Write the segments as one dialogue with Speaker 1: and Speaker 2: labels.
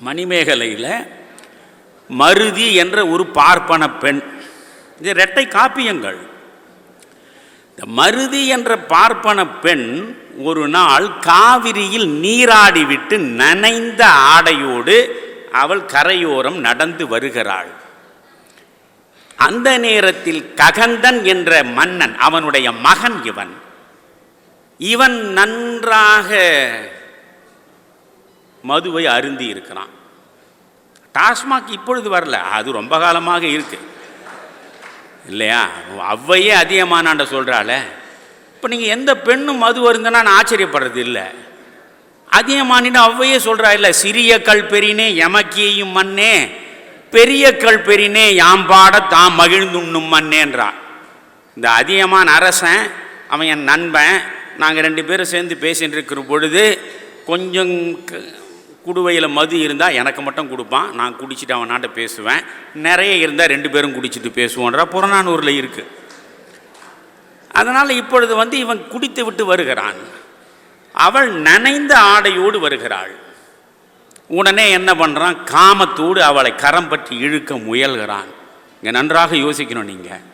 Speaker 1: மணிமேகலையில் மருதி என்ற ஒரு பார்ப்பன பெண். இது இரட்டை காப்பியங்கள். இந்த மருதி என்ற பார்ப்பன பெண் ஒரு நாள் காவிரியில் நீராடிவிட்டு நனைந்த ஆடையோடு அவள் கரையோரம் நடந்து வருகிறாள். அந்த நேரத்தில் ககந்தன் என்ற மன்னன் அவனுடைய மகன் இவன். இவன் நன்றாக மதுவை அருந்தி இருக்கிறான். டாஸ்மாக் இப்பொழுது வரல. அது ரொம்ப காலமாக இருக்குது இல்லையா? அவ்வையே அதிகமானாண்ட சொல்கிறாள இப்போ நீங்கள் எந்த பெண்ணும் மது வருந்தனா நான் ஆச்சரியப்படுறது இல்லை. அதிகமானின்னு அவ்வையே சொல்கிறா இல்லை சிறிய கல் பெறினே எமக்கியையும் மண்ணே பெரிய கல் பெறினே யாம்பாட தாம் மகிழ்ந்துண்ணும் மண்ணேன்றா இந்த அதிகமான அரசன் அவன் என் நண்பன் நாங்கள் ரெண்டு பேரும் சேர்ந்து பேசிட்டு இருக்கிற பொழுது கொஞ்சம் க- குடுவையில் மது இருந்தால் எனக்கு மட்டும் கொடுப்பான். நான் குடிச்சிட்டு அவன் நாட்ட பேசுவேன். நிறைய இருந்தால் ரெண்டு பேரும் குடிச்சிட்டு பேசுவோன்ற புறநானூரில் இருக்குது அதனால் இப்பொழுது வந்து இவன் குடித்து விட்டு வருகிறான். அவள் நனைந்த ஆடையோடு வருகிறாள். உடனே என்ன பண்ணுறான் காமத்தோடு அவளை கரம் பற்றி இழுக்க முயல்கிறான். இங்கே நன்றாக யோசிக்கணும் நீங்கள்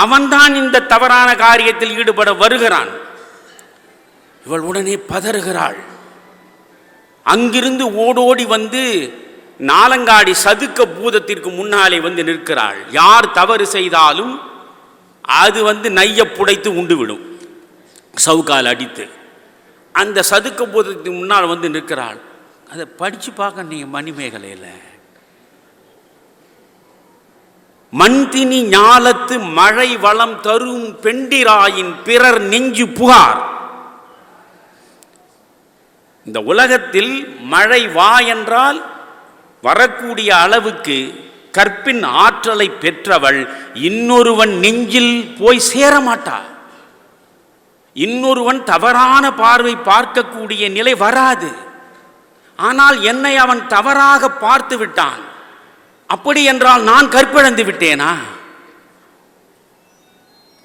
Speaker 1: அவன்தான் இந்த தவறான காரியத்தில் ஈடுபட வருகிறான். இவள் உடனே பதறுகிறாள். அங்கிருந்து ஓடோடி வந்து நாலங்காடி சதுக்க பூதத்திற்கு முன்னாலே வந்து நிற்கிறாள். யார் தவறு செய்தாலும் அது வந்து நைய புடைத்து உண்டுவிடும். சவுக்கால் அடித்து. அந்த சதுக்க பூதத்துக்கு முன்னால் வந்து நிற்கிறாள். அதை படித்து பார்க்க நீங்கள் மணிமேகலையில் மண்தினி ஞாலத்து மழை வளம் தரும் பெண்டிராயின் பிறர் நெஞ்சு புகார். இந்த உலகத்தில் மழை வா என்றால் வரக்கூடிய அளவுக்கு கற்பின் ஆற்றலை பெற்றவள் இன்னொருவன் நெஞ்சில் போய் சேரமாட்டாள் இன்னொருவன் தவறான பார்வை பார்க்கக்கூடிய நிலை வராது. ஆனால் என்னை அவன் தவறாக பார்த்து விட்டான். அப்படி என்றால் நான் கற்பிழந்து விட்டேனா?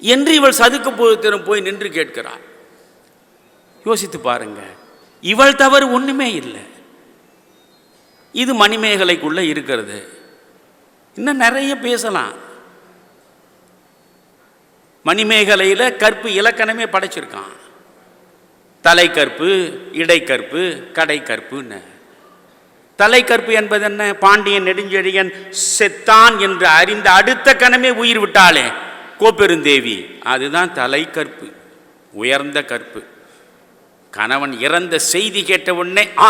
Speaker 1: என்று இவள் சதுக்க போத்திரம் போய் நின்று கேட்கிறாள். யோசித்து பாருங்கள் இவள் தவறு ஒன்றுமே இல்லை. இது மணிமேகலைக்குள்ள இருக்கிறது. இன்னும் நிறைய பேசலாம். மணிமேகலையில் கற்பு இலக்கணமே படைச்சிருக்கான். தலைக்கற்பு இடைக்கற்பு கடைக்கற்புன்னு. தலைக்கற்பு என்பது என்ன? பாண்டியன் நெடுஞ்செழியன் செத்தான் என்று அறிந்த அடுத்த கணமே உயிர் விட்டாளே கோப்பெருந்தேவி. அதுதான் தலைக்கற்பு உயர்ந்த கற்பு. கணவன் இறந்த செய்தி கேட்ட உடனே ஆ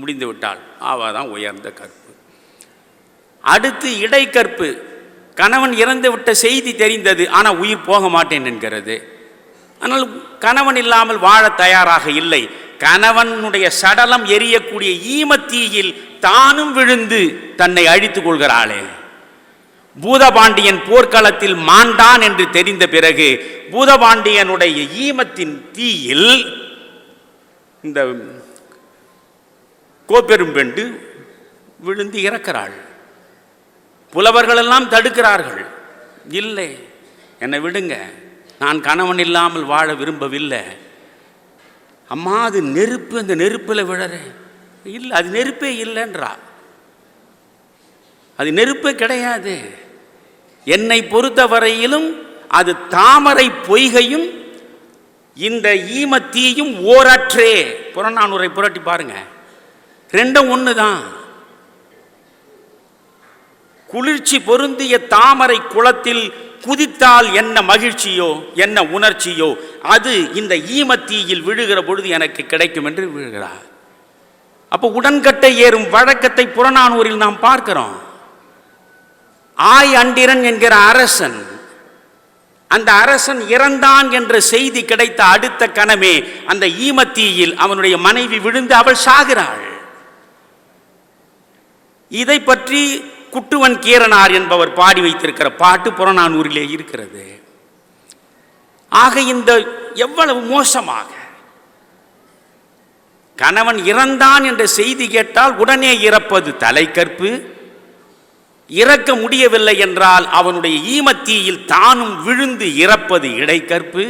Speaker 1: முடிந்து விட்டாள். அவ தான் உயர்ந்த கற்பு அடுத்து இடைக்கற்பு கணவன் இறந்து விட்ட செய்தி தெரிந்தது ஆனால் உயிர் போக மாட்டேன் என்கிறது. ஆனால் கணவன் இல்லாமல் வாழ தயாராக இல்லை. கணவனுடைய சடலம் எரியக்கூடிய ஈமத்தீயில் தானும் விழுந்து தன்னை அழித்துக் கொள்கிறாளே. பூதபாண்டியன் போர்க்களத்தில் மாண்டான் என்று தெரிந்த பிறகு பூதபாண்டியனுடைய ஈமத்தின் தீயில் இந்த கோப்பெரும்பெண்டு விழுந்து இறக்கிறாள். புலவர்களெல்லாம் தடுக்கிறார்கள். இல்லை என்னை விடுங்க. நான் கணவன் இல்லாமல் வாழ விரும்பவில்லை. அம்மா அது நெருப்பு அந்த நெருப்பில் விழறேன் இல்லை அது நெருப்பே இல்லைன்றா. அது நெருப்பே கிடையாது. என்னை பொறுத்தவரையிலும் அது தாமரை பொய்கையும் இந்த ஈமத்தீயும் ஓரற்றே. புறநானூரை புரட்டி பாருங்க. ரெண்டும் ஒன்று தான் குளிர்ச்சி பொருந்திய தாமரை குளத்தில் குதித்தால் என்ன மகிழ்ச்சியோ என்ன உணர்ச்சியோ அது இந்த ஈமத்தீயில் விழுகிற பொழுது எனக்கு கிடைக்கும் என்று விழுகிறார். அப்போ உடன்கட்டை ஏறும் வழக்கத்தை புறநானூரில் நாம் பார்க்கிறோம். ஆய் அண்டிரன் என்கிற அரசன் அந்த அரசன் இறந்தான் என்ற செய்தி கிடைத்த அடுத்த கணமே அந்த ஈமத்தீயில் அவனுடைய மனைவி விழுந்து அவள் சாகிறாள். இதை பற்றி குட்டுவன் கீரனார் என்பவர் பாடி வைத்திருக்கிற பாட்டு புறநானூரிலே இருக்கிறது. ஆக இந்த எவ்வளவு மோசமாக. கணவன் இறந்தான் என்ற செய்தி கேட்டால் உடனே இறப்பது தலைக்கற்பு இறக்க முடியவில்லை என்றால் அவனுடைய ஈமத்தீயில் தானும் விழுந்து இறப்பது இடைக்கற்பு.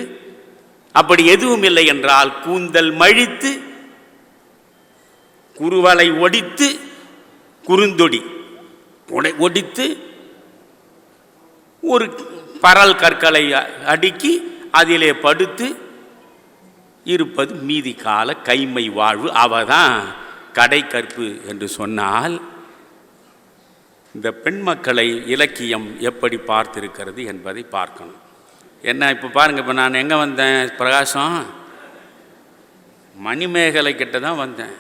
Speaker 1: அப்படி எதுவும் இல்லை என்றால் கூந்தல் மழித்து குருவலை ஒடித்து குறுந்தொடி ஒடித்து ஒரு பரல் கற்களை அடுக்கி அதிலே படுத்து இருப்பது மீதி கால கைமை வாழ்வு. அவதான் கடை கற்பு என்று சொன்னால் இந்த பெண் மக்களை இலக்கியம் எப்படி பார்த்திருக்கிறது என்பதை பார்க்கணும். என்ன இப்போ பாருங்கள் இப்போ நான் எங்கே வந்தேன்? பிரகாசம்? மணிமேகலை கிட்ட தான் வந்தேன்.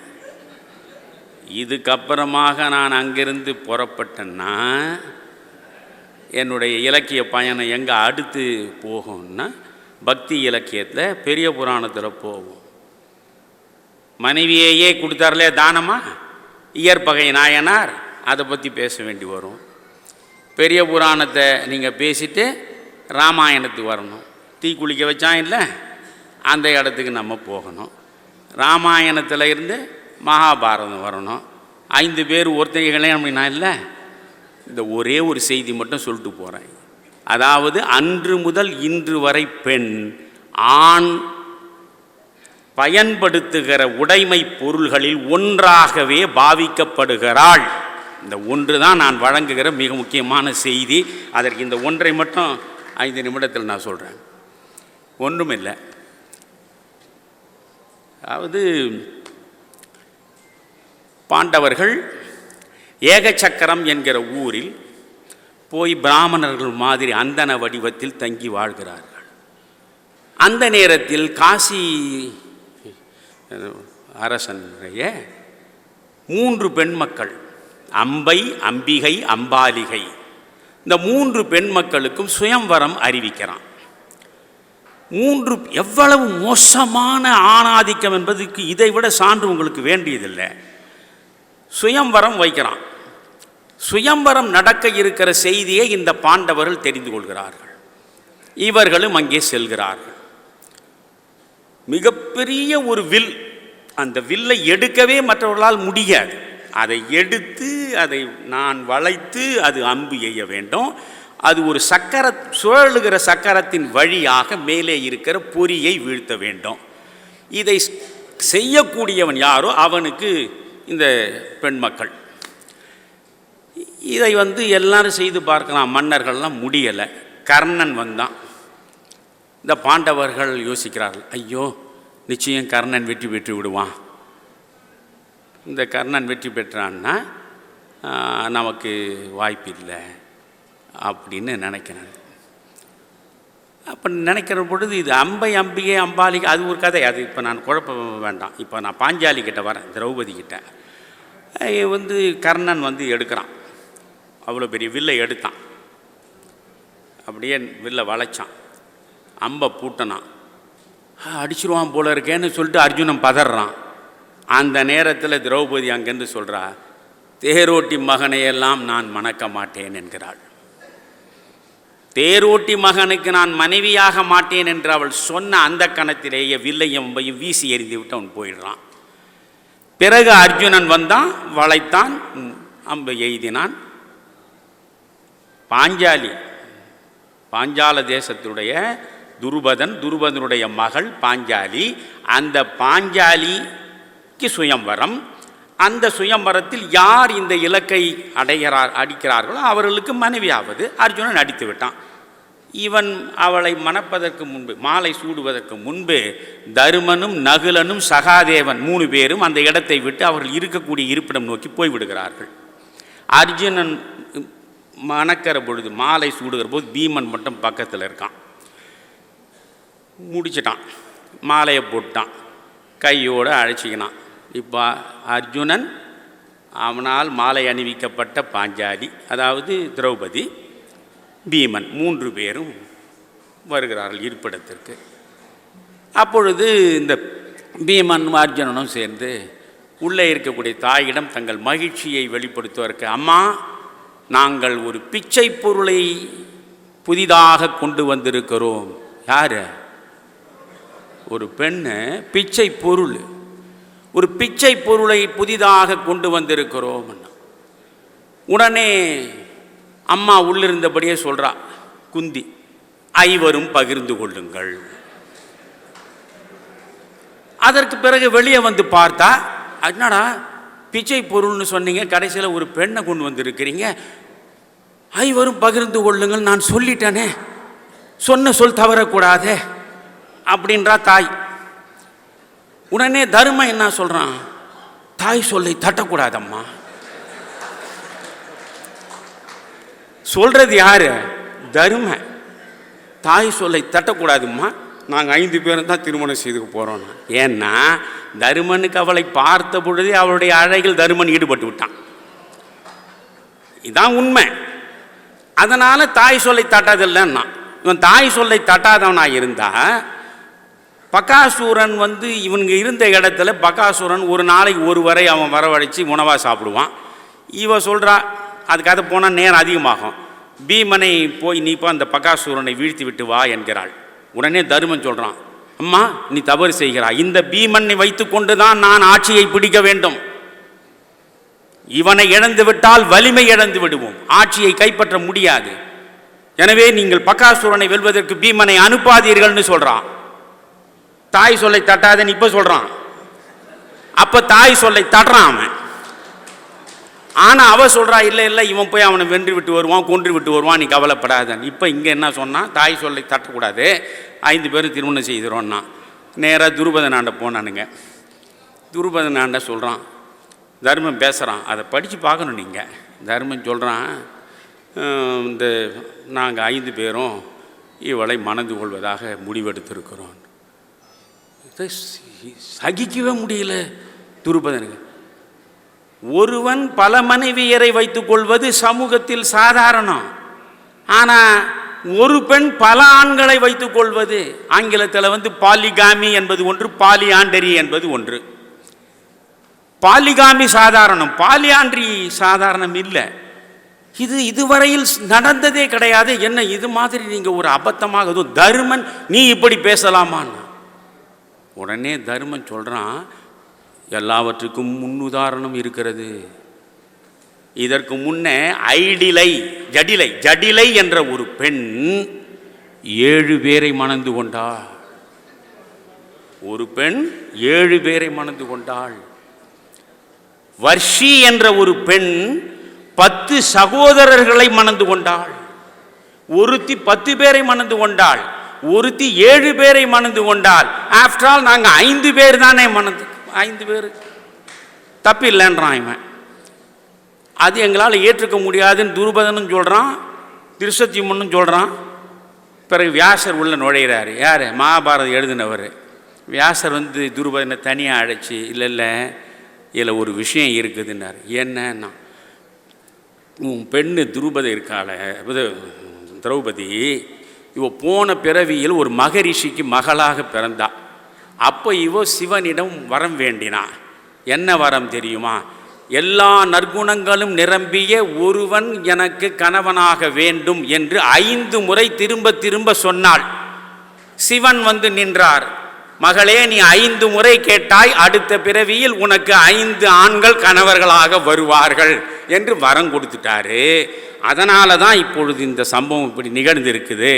Speaker 1: இதுக்கப்புறமாக நான் அங்கிருந்து புறப்பட்டேன்னா என்னுடைய இலக்கிய பயணம் எங்கே அடுத்து போகும்னா பக்தி இலக்கியத்தில் பெரிய புராணத்தில் போகும். மனைவியையே கொடுத்தார்லே தானமா இயற்பகை நாயனார். அதை பற்றி பேச வேண்டி வரும். பெரிய புராணத்தை நீங்கள் பேசிட்டு ராமாயணத்துக்கு வரணும். தீ குளிக்க வச்சான் இல்லை? அந்த இடத்துக்கு நம்ம போகணும். ராமாயணத்தில் இருந்து மகாபாரதம் வரணும். ஐந்து பேர் ஒருத்தர் கல்யாணம் பண்ணினா இல்லை? இந்த ஒரே ஒரு செய்தி மட்டும் சொல்லிட்டு போகிறேன் அதாவது அன்று முதல் இன்று வரை பெண் ஆண் பயன்படுத்துகிற உடைமை பொருள்களில் ஒன்றாகவே பாவிக்கப்படுகிறாள். இந்த ஒன்று தான் நான் வழங்குகிற மிக முக்கியமான செய்தி. அதற்கு இந்த ஒன்றை மட்டும் ஐந்து நிமிடத்தில் நான் சொல்கிறேன் ஒன்றுமில்லை. அதாவது பாண்டவர்கள் ஏகச்சக்கரம் என்கிற ஊரில் போய் பிராமணர்கள் மாதிரி அந்தன வடிவத்தில் தங்கி வாழ்கிறார்கள். அந்த நேரத்தில் காசி அரசனுடைய மூன்று பெண் மக்கள் அம்பை அம்பிகை அம்பாலிகை. இந்த மூன்று பெண் மக்களுக்கும் சுயம்வரம் அறிவிக்கிறான். மூன்று எவ்வளவு மோசமான ஆணாதிக்கம் என்பதுக்கு இதை விட சான்று உங்களுக்கு வேண்டியதில்லை. சுயம்வரம் வைக்கிறான். சுயம்வரம் நடக்க இருக்கிற செய்தியை இந்த பாண்டவர்கள் தெரிந்து கொள்கிறார்கள். இவர்களும் அங்கே செல்கிறார்கள். மிகப்பெரிய ஒரு வில் அந்த வில்லை எடுக்கவே மற்றவர்களால் முடியாது. அதை எடுத்து அதை நான் வளைத்து அது அம்பு எய்ய வேண்டும். அது ஒரு சக்கர சுழலுகிற சக்கரத்தின் வழியாக மேலே இருக்கிற பொறியை வீழ்த்த வேண்டும். இதை செய்யக்கூடியவன் யாரோ அவனுக்கு இந்த பெண் மக்கள் இதை வந்து எல்லாரும் செய்து பார்க்கலாம் மன்னர்கள்லாம் முடியலை. கர்ணன் வந்தான். இந்த பாண்டவர்கள் யோசிக்கிறார்கள் ஐயோ நிச்சயம் கர்ணன் வெற்றி பெற்று விடுவான். இந்த கர்ணன் வெற்றி பெற்றான்னா நமக்கு வாய்ப்பு இல்லை அப்படின்னு நினைக்கிறேன் அப்போ நினைக்கிற பொழுது இது அம்பை அம்பிகை அம்பாலி அது ஒரு கதை. அது இப்போ நான் குழப்பம் வேண்டாம். இப்போ நான் பாஞ்சாலி கிட்ட வரேன் திரௌபதி கிட்ட. வந்து கர்ணன் வந்து எடுக்கிறான். அவ்வளோ பெரிய வில்லை எடுத்தான். அப்படியே வில்லை வளைச்சான். அம்பை பூட்டினான். அடிச்சிருவான் போல இருக்கேன்னு சொல்லிட்டு அர்ஜுனன் பதறான். அந்த நேரத்தில் திரௌபதி அங்கேருந்து சொல்கிறா தேரோட்டி மகனையெல்லாம் நான் மணக்க மாட்டேன் என்கிறாள். தேரோட்டி மகனுக்கு நான் மனைவியாக மாட்டேன் என்று அவள் சொன்ன அந்த கணத்திலேயே வில்லையும் அம்பையும் வீசி எறிந்து விட்டு அவன் போயிடுறான். பிறகு அர்ஜுனன் வந்தான் வளைத்தான் அம்பை எய்தினான். பாஞ்சாலி பாஞ்சால தேசத்துடைய துருபதன் துருபதனுடைய மகள் பாஞ்சாலி அந்த பாஞ்சாலி பாஞ்சாலிக்கு சுயம்வரம். அந்த சுயம்பரத்தில் யார் இந்த இலக்கை அடைகிறார் அடிக்கிறார்களோ அவர்களுக்கு மனைவியாவது அர்ஜுனன் அடித்து விட்டான். இவன் அவளை மணப்பதற்கு முன்பு மாலை சூடுவதற்கு முன்பு தருமனும் நகுலனும் சகாதேவன் மூணு பேரும் அந்த இடத்தை விட்டு அவர்கள் இருக்கக்கூடிய இருப்பிடம் நோக்கி போய்விடுகிறார்கள். அர்ஜுனன் மணக்கிற பொழுது மாலை சூடுகிற போது பீமன் மட்டும் பக்கத்தில் இருக்கான். முடிச்சிட்டான். மாலையை போட்டான் கையோடு அழைச்சிக்கினான். இப்போ அர்ஜுனன் அவனால் மாலை அணிவிக்கப்பட்ட பாஞ்சாலி அதாவது திரௌபதி பீமன் மூன்று பேரும் வருகிறார்கள் இருப்பிடத்திற்கு. அப்பொழுது இந்த பீமன் அர்ஜுனனும் சேர்ந்து உள்ளே இருக்கக்கூடிய தாயிடம் தங்கள் மகிழ்ச்சியை வெளிப்படுத்துவதற்கு அம்மா நாங்கள் ஒரு பிச்சை பொருளை புதிதாக கொண்டு வந்திருக்கிறோம். யார்? ஒரு பெண்ணு பிச்சை பொருள். ஒரு பிச்சை பொருளை புதிதாக கொண்டு வந்திருக்கிறோம். உடனே அம்மா உள்ளிருந்தபடியே சொல்கிறா குந்தி ஐவரும் பகிர்ந்து கொள்ளுங்கள். அதற்கு பிறகு வெளியே வந்து பார்த்தா என்னடா பிச்சை பொருள்னு சொன்னீங்க கடைசியில் ஒரு பெண்ணை கொண்டு வந்திருக்கிறீங்க. ஐவரும் பகிர்ந்து கொள்ளுங்கள் நான் சொல்லிட்டேனே. சொன்ன சொல் தவறக்கூடாதே அப்படின்றா தாய். உடனே தர்மம் என்ன சொல்றான்? தாய் சொல்லை தட்டக்கூடாதம்மா. சொல்றது யாரு? தர்ம. தாய் சொல்லை தட்டக்கூடாதும்மா. நாங்கள் ஐந்து பேரும் தான் திருமணம் செய்துக்க போகிறோம் ஏன்னா தருமனுக்கு அவளை பார்த்த பொழுதே அவளுடைய அழகில் தருமன் ஈடுபட்டு விட்டான். இதான் உண்மை. அதனால் தாய் சொல்லை தட்டாதில்லைன்னா இவன் தாய் சொல்லை தட்டாதவனாக இருந்தால் பகாசூரன் வந்து இவனுங்க இருந்த இடத்துல பகாசூரன் ஒரு நாளைக்கு ஒரு வரை அவன் வரவழைச்சி உணவாக சாப்பிடுவான். இவ சொல்கிறா அதுக்காக போனால் நேரம் அதிகமாகும். பீமனை போய் நீ இப்போ அந்த பகாசூரனை வீழ்த்தி விட்டு வா என்கிறாள். உடனே தருமன் சொல்கிறான் அம்மா நீ தவறு செய்கிறாய். இந்த பீமனை வைத்துக்கொண்டு தான் நான் ஆட்சியை பிடிக்க வேண்டும். இவனை இழந்து விட்டால் வலிமை இழந்து விடுவோம். ஆட்சியை கைப்பற்ற முடியாது. எனவே நீங்கள் பக்காசூரனை வெல்வதற்கு பீமனை அனுப்பாதீர்கள்னு சொல்கிறான் தாய் சொல்லை தட்டாதன்னு இப்போ சொல்கிறான் அப்போ தாய் சொல்லை தட்டுறான் அவன். ஆனால் அவள் சொல்கிறா இல்லை இல்லை இவன் போய் அவனை வென்று விட்டு வருவான் கொன்று விட்டு வருவான் நீ கவலைப்படாதன் இப்போ இங்கே என்ன சொன்னால் தாய் சொல்லை தட்டக்கூடாது. ஐந்து பேரும் திருமணம் செய்கிறோன்னா நேராக துருபதனாண்ட போனானுங்க. துருபதனாண்ட சொல்கிறான் தர்மம் பேசுகிறான் அதை படித்து பார்க்கணும் நீங்கள் தர்மம் சொல்கிறான் இந்த நாங்கள் ஐந்து பேரும் இவளை மணந்து கொள்வதாக முடிவெடுத்திருக்கிறோம். சகிக்கவே முடியல. துருபதனுக்கு. ஒருவன் பல மனைவியரை வைத்துக் கொள்வது சமூகத்தில் சாதாரணம். ஆனால் ஒரு பெண் பல ஆண்களை வைத்துக் கொள்வது ஆங்கிலத்தில் வந்து பாலிகாமி என்பது ஒன்று பாலியாண்டரி என்பது ஒன்று. பாலிகாமி சாதாரணம் பாலியாண்டரி சாதாரணம் இல்லை. இது இதுவரையில் நடந்ததே கிடையாது. என்ன இது மாதிரி நீங்கள் ஒரு அபத்தமாக தர்மன் தருமன் நீ இப்படி பேசலாமான்னு. உடனே தர்மம் சொல்கிறான் எல்லாவற்றுக்கும் முன்னுதாரணம் இருக்கிறது. இதற்கு முன்னே ஐடிலை ஜடிலை ஜடிலை என்ற ஒரு பெண் ஏழு பேரை மணந்து கொண்டாள். ஒரு பெண் ஏழு பேரை மணந்து கொண்டாள். வர்ஷி என்ற ஒரு பெண் பத்து சகோதரர்களை மணந்து கொண்டாள். ஒருத்தி பத்து பேரை மணந்து கொண்டாள். ஒருத்தி ஏழு பேரை மணந்து கொண்டால் ஆஃப்டர் ஆல் நாங்கள் ஐந்து பேர் தானே மணந்து ஐந்து பேர். தப்பு இல்லைன்றான் இவன். அது எங்களால் ஏற்றுக்க முடியாதுன்னு துருபதனும் சொல்கிறான் திருசத்தியம்மனும் சொல்கிறான் பிறகு வியாசர் உள்ளே நுழையிறாரு. யார்? மகாபாரதம் எழுதினவர். வியாசர் வந்து துருபதனை தனியாக அழைச்சி இல்லை இல்லை இதில் ஒரு விஷயம் இருக்குதுன்னார். என்னன்னா உன் பெண்ணு துருபதி இருக்காள திரௌபதி இவ போன பிறவியில் ஒரு மகரிஷிக்கு மகளாக பிறந்தா. அப்போ இவ சிவனிடம் வரம் வேண்டினா என்ன வரம் தெரியுமா? எல்லா நற்குணங்களும் நிரம்பிய ஒருவன் எனக்கு கணவனாக வேண்டும் என்று ஐந்து முறை திரும்ப திரும்ப சொன்னாள். சிவன் வந்து நின்றார். மகளே நீ ஐந்து முறை கேட்டாய் அடுத்த பிறவியில் உனக்கு ஐந்து ஆண்கள் கணவர்களாக வருவார்கள் என்று வரம் கொடுத்துட்டாரு. அதனால தான் இப்பொழுது இந்த சம்பவம் இப்படி நிகழ்ந்திருக்குது.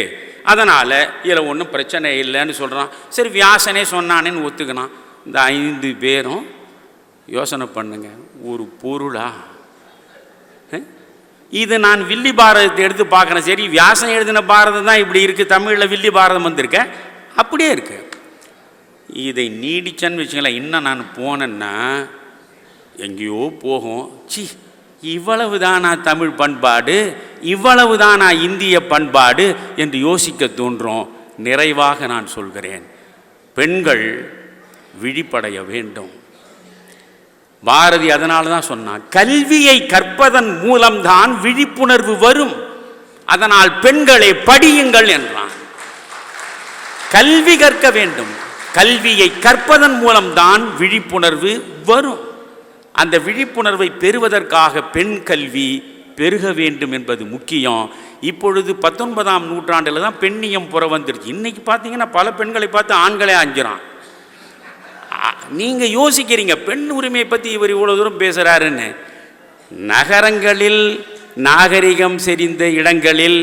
Speaker 1: அதனால் இதில் ஒன்றும் பிரச்சனை இல்லைன்னு சொல்கிறான். சரி வியாசனே சொன்னானேன்னு ஒத்துக்கினான். இந்த ஐந்து பேரும் யோசனை பண்ணுங்க ஒரு பொருளா? இது நான் வில்லி பாரதத்தை எடுத்து பார்க்குறேன். சரி வியாசன் எழுதின பாரதம் தான் இப்படி இருக்குது தமிழில் வில்லி பாரதம் வந்திருக்க. அப்படியே இருக்கு. இதை நீடிச்சேன்னு வச்சுங்களேன் இன்னும் நான் போனேன்னா எங்கேயோ போகும். சி இவ்வளவு தானா தமிழ் பண்பாடு? இவ்வளவு தானா இந்திய பண்பாடு? என்று யோசிக்க தோன்றும். நிறைவாக நான் சொல்கிறேன். பெண்கள் விழிப்படைய வேண்டும். பாரதி அதனால தான் சொன்னான் கல்வியை கற்பதன் மூலம்தான் விழிப்புணர்வு வரும். அதனால் பெண்களை படியுங்கள் என்றான். கல்வி கற்க வேண்டும். கல்வியை கற்பதன் மூலம்தான் விழிப்புணர்வு வரும். அந்த விழிப்புணர்வை பெறுவதற்காக பெண் கல்வி பெருக வேண்டும் என்பது முக்கியம். இப்பொழுது பத்தொன்பதாம் நூற்றாண்டில் தான் பெண்ணியம் புற வந்துருச்சு இன்னைக்கு பார்த்தீங்கன்னா பல பெண்களை பார்த்து ஆண்களே அஞ்சுறான். நீங்கள் யோசிக்கிறீங்க பெண் உரிமையை பற்றி இவர் இவ்வளோ தூரம் பேசுகிறாருன்னு நகரங்களில் நாகரிகம் செறிந்த இடங்களில்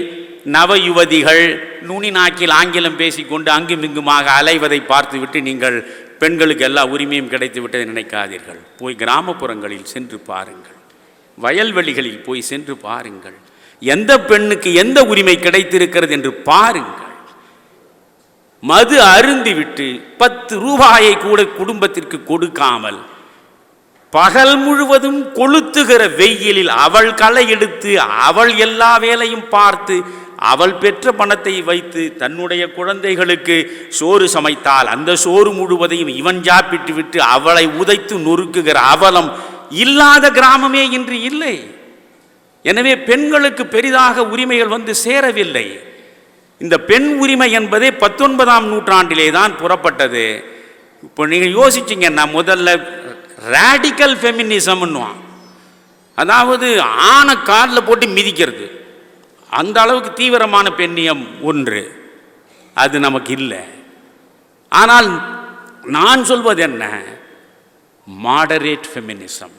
Speaker 1: நவ யுவதிகள் நுனி நாக்கில் ஆங்கிலம் பேசிக்கொண்டு அங்குமிங்குமாக அலைவதை பார்த்துவிட்டு நீங்கள் பெண்களுக்கு எல்லா உரிமையும் கிடைத்து விட்டதை நினைக்காதீர்கள். போய் கிராமப்புறங்களில் சென்று பாருங்கள். வயல்வெளிகளில் போய் சென்று பாருங்கள். எந்த பெண்ணுக்கு எந்த உரிமை கிடைத்திருக்கிறது என்று பாருங்கள். மது அருந்திவிட்டு பத்து ரூபாயை கூட குடும்பத்திற்கு கொடுக்காமல் பகல் முழுவதும் கொளுத்துகிற வெயிலில் அவள் களை எடுத்து அவள் எல்லா வேலையும் பார்த்து அவள் பெற்ற பணத்தை வைத்து தன்னுடைய குழந்தைகளுக்கு சோறு சமைத்தால் அந்த சோறு முழுவதையும் இவன் சாப்பிட்டு விட்டு அவளை உதைத்து நொறுக்குகிற அவலம் இல்லாத கிராமமே இன்று இல்லை. எனவே பெண்களுக்கு பெரிதாக உரிமைகள் வந்து சேரவில்லை. இந்த பெண் உரிமை என்பதே பத்தொன்பதாம் நூற்றாண்டிலே தான் புறப்பட்டது. இப்போ நீங்கள் யோசிச்சிங்கன்னா முதல்ல ரேடிக்கல் ஃபெமினிசம்னுவான் அதாவது ஆணை காலில் போட்டு மிதிக்கிறது. அந்த அளவுக்கு தீவிரமான பெண்ணியம் ஒன்று. அது நமக்கு இல்லை ஆனால் நான் சொல்வது என்ன? மாடரேட் ஃபெமினிசம்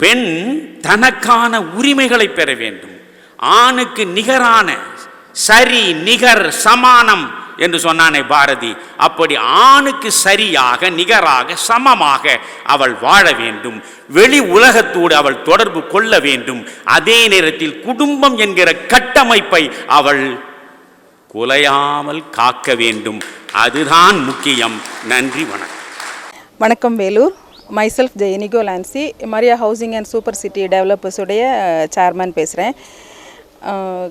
Speaker 1: பெண் தனக்கான உரிமைகளை பெற வேண்டும். ஆணுக்கு நிகரான சரி நிகர் சமானம் என்று சொன்னானே பாரதி. அப்படி ஆணுக்கு சரியாக நிகராக சமமாக அவள் வாழ வேண்டும். வெளி உலகத்தோடு அவள் தொடர்பு கொள்ள வேண்டும். அதே நேரத்தில் குடும்பம் என்கிற கட்டமைப்பை அவள் குலையாமல் காக்க வேண்டும். அதுதான் முக்கியம். நன்றி வணக்கம்.
Speaker 2: வணக்கம் Vellore. Myself Jeyanico Lancy Maria housing and super city டெவலப்பர்ஸுடைய chairman பேசுகிறேன்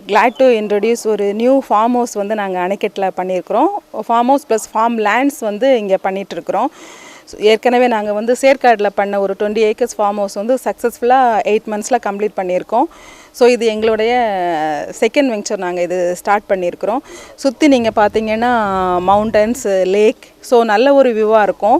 Speaker 2: கிளாட் டு இன்ட்ரடியூஸ் ஒரு நியூ ஃபார்ம் ஹவுஸ் வந்து நாங்கள் அணைக்கட்டில் பண்ணியிருக்கிறோம். Farm house plus farm lands வந்து இங்கே பண்ணிகிட்ருக்குறோம் ஏற்கனவே நாங்கள் வந்து சேர்க்காடில் பண்ண ஒரு டுவெண்ட்டி ஏக்கர்ஸ் ஃபார்ம் ஹவுஸ் வந்து சக்ஸஸ்ஃபுல்லாக எயிட் மந்த்ஸில் கம்ப்ளீட் பண்ணியிருக்கோம். ஸோ இது எங்களுடைய செகண்ட் வெஞ்சர் நாங்கள் இது ஸ்டார்ட் பண்ணியிருக்கிறோம். சுற்றி நீங்கள் பார்த்தீங்கன்னா மவுண்டன்ஸ் லேக் ஸோ நல்ல ஒரு வியூவாக இருக்கும்.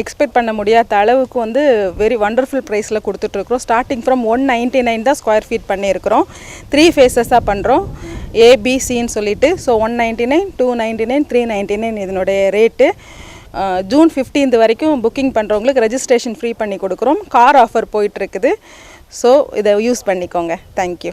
Speaker 2: எக்ஸ்பெக்ட் பண்ண முடியாத அளவுக்கு வந்து வெரி வண்டர்ஃபுல் ப்ரைஸில் கொடுத்துட்ருக்குறோம். Starting from one ninety nine தான் ஸ்கொயர் ஃபீட் பண்ணியிருக்கிறோம். த்ரீ ஃபேஸஸாக பண்ணுறோம் ஏபிசின்னு சொல்லிட்டு so one ninety nine two ninety nine three ninety nine இதனுடைய ரேட்டு ஜூன் ஃபிஃப்டீன்த் வரைக்கும் புக்கிங் பண்ணுறவங்களுக்கு ரெஜிஸ்ட்ரேஷன் ஃப்ரீ பண்ணி கொடுக்குறோம். கார் ஆஃபர் போயிட்டுருக்குது ஸோ இதை யூஸ் பண்ணிக்கோங்க. தேங்க்யூ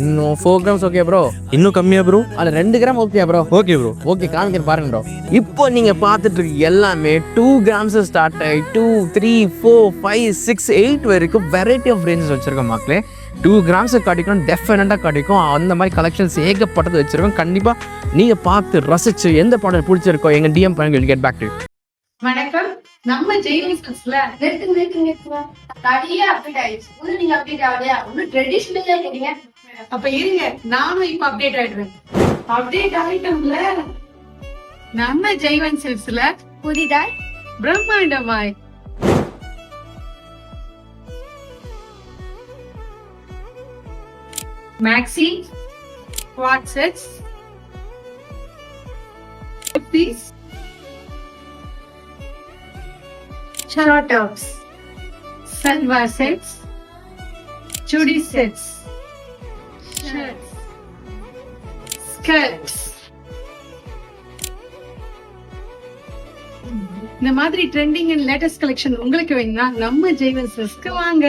Speaker 3: இன்னும் ஃபோர் கிராம்ஸ் ஓகே ப்ரோ
Speaker 4: இன்னும் கம்மியாக ப்ரோ
Speaker 3: அதில் ரெண்டு gram okay bro
Speaker 4: okay bro
Speaker 3: okay காமிக்கிறேன் பாருங்க ப்ரோ இப்போ நீங்கள் பார்த்துட்டு இருக்க எல்லாமே டூ கிராம்ஸ் ஸ்டார்ட் ஆகி two three four five six eight வரைக்கும் வெரைட்டி ஆஃப் ரேஞ்சஸ் வச்சுருக்கோம் மக்களே. டூ கிராம்ஸு கிடைக்கும் டெஃபினட்டாக கிடைக்கும் அந்த மாதிரி கலெக்ஷன்ஸ் ஏகப்பட்டது வச்சுருக்கோம். கண்டிப்பாக நீங்கள் பார்த்து ரசிச்சு எந்த ப்ராடக்ட் பிடிச்சிருக்கோ எங்கள் டிஎம் பண்ணி கெட் பேக் டு
Speaker 5: வணக்கம். நம்ம நிறைய அப்டேட் ஆயிடுச்சு. ஒண்ணு நீங்க அப்டேட் ஆகலையா? ஒண்ணு ட்ரெடிஷ்னலா இருக்கீங்க அப்ப இருங்க நானும் இப்ப அப்டேட் ஆயிடுவேன். அப்டேட் ஆயிட்டோம்ல? நம்ம ஜெய்வன் சில்ஸ்ல புதிதாய் பிரம்மாண்டமாய். Maxi வாட்ஸெட்ஸ் piece tops, salwar sets, chudi sets, shirts, skirts, இந்த மாதிரி ட்ரெண்டிங் அண்ட் லேட்டஸ்ட் கலெக்ஷன் உங்களுக்கு வேணும்னா நம்ம ஜெய்வன்சஸ்க்கு வாங்க.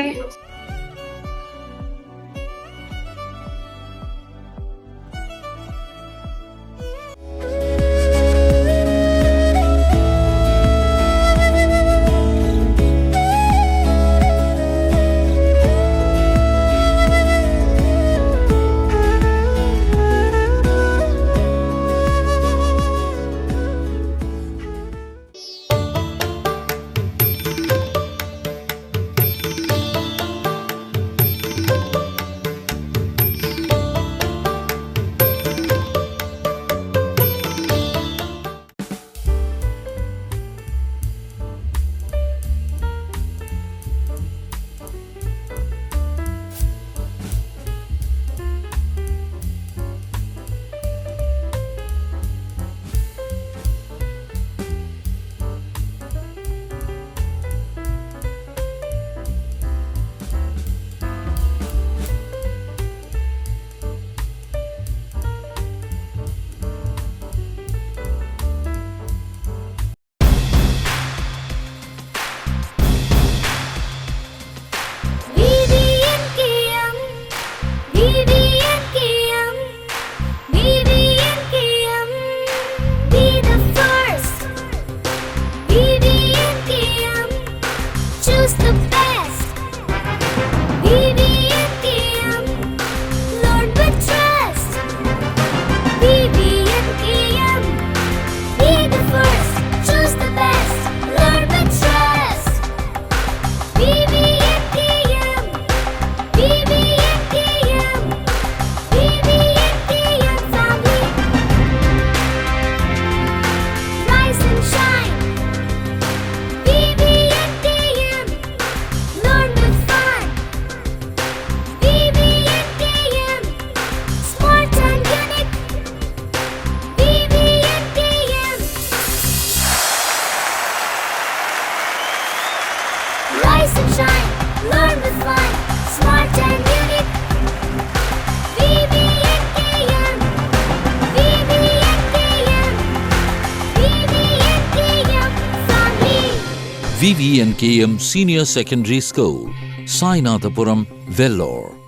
Speaker 6: BNKM Senior Secondary School, Sainathapuram, Vellore.